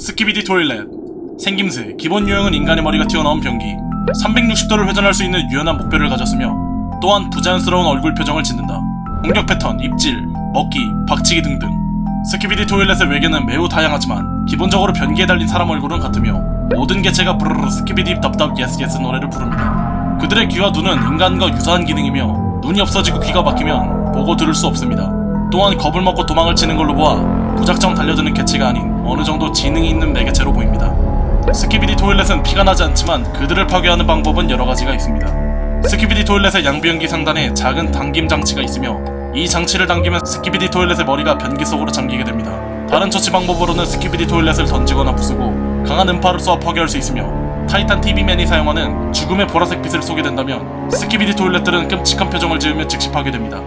스키비디 토일렛. 생김새 기본 유형은 인간의 머리가 튀어나온 변기. 360도를 회전할 수 있는 유연한 목표를 가졌으며 또한 부자연스러운 얼굴 표정을 짓는다. 공격 패턴, 입질, 먹기, 박치기 등등. 스키비디 토일렛의 외계는 매우 다양하지만 기본적으로 변기에 달린 사람 얼굴은 같으며 모든 개체가 부르르 스키비디 답답 예스 예스 노래를 부릅니다. 그들의 귀와 눈은 인간과 유사한 기능이며 눈이 없어지고 귀가 막히면 보고 들을 수 없습니다. 또한 겁을 먹고 도망을 치는 걸로 보아 무작정 달려드는 개체가 아닌 어느 정도 지능이 있는 매개체로 보입니다. 스키비디 토일렛은 피가 나지 않지만 그들을 파괴하는 방법은 여러 가지가 있습니다. 스키비디 토일렛의 양비연기 상단에 작은 당김 장치가 있으며 이 장치를 당기면 스키비디 토일렛의 머리가 변기 속으로 잠기게 됩니다. 다른 처치 방법으로는 스키비디 토일렛을 던지거나 부수고 강한 음파를 쏘아 파괴할 수 있으며 타이탄 TV맨이 사용하는 죽음의 보라색 빛을 쏘게 된다면 스키비디 토일렛들은 끔찍한 표정을 지으며 즉시 파괴됩니다.